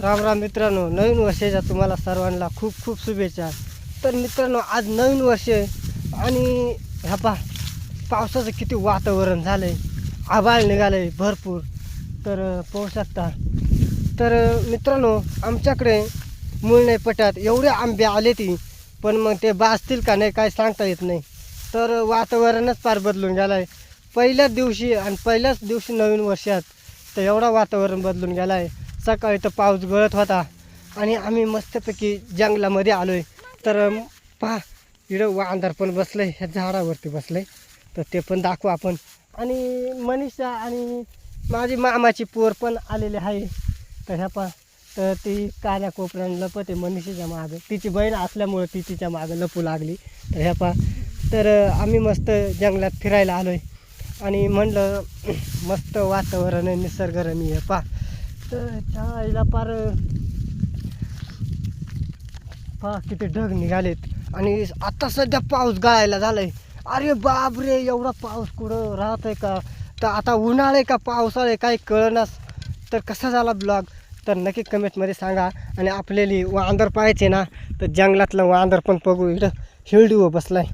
राम राम मित्रांनो नवीन वर्षाच्या तुम्हाला सर्वांना खूप खूप शुभेच्छा. तर मित्रांनो आज नवीन वर्ष आहे आणि ह्या पा पावसाचं किती वातावरण झालं आहे आभाळ निघालं आहे भरपूर. तर पाहू शकता. तर मित्रांनो आमच्याकडे मूळ नाही एवढे आंबे आले ती पण मग ते बाजतील का नाही काय सांगता येत नाही. तर वातावरणच फार बदलून गेलं आहे पहिल्याच दिवशी आणि पहिल्याच दिवशी नवीन वर्षात तर एवढा वातावरण बदलून गेला आहे सकाळी तर पाऊस गळत होता. आणि आम्ही मस्तपैकी जंगलामध्ये आलो आहे तर पहा इकडं वांदर पण बसलं आहे ह्या झाडावरती बसलं आहे तर ते पण दाखवू आपण. आणि मनीषा आणि माझी मामाची पोर पण आलेली आहे. तर ह्या पहा तर ती काल्या कोपऱ्यानं लपते मनीषीच्या मागं. तिची बहीण असल्यामुळं ती तिच्या मागं लपू लागली. तर ह्या पहा तर आम्ही मस्त जंगलात फिरायला आलो आहे आणि म्हणलं मस्त वातावरण आहे निसर्गरम्य आहे पहा. तर त्याला पार पा किती ढग निघालेत. आणि आता सध्या पाऊस गाळायला झालाय. अरे बाप रे एवढा पाऊस कुठं राहत आहे का? तर आता उन्हाळे का पावसाळे काही कळनास तर कसा झाला ब्लॉग? तर नक्की कमेंटमध्ये सांगा. आणि आपल्याली वांदर पाहायचे ना तर जंगलातलं वांदर पण बघू. इकडं बसला बसलाय.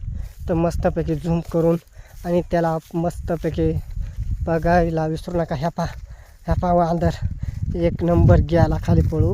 तर मस्तपैकी झूम करून आणि त्याला मस्तपैकी बघायला विसरू नका. ह्या पा ह्या पा वांदर. एक नंबर गेला खाली पळू.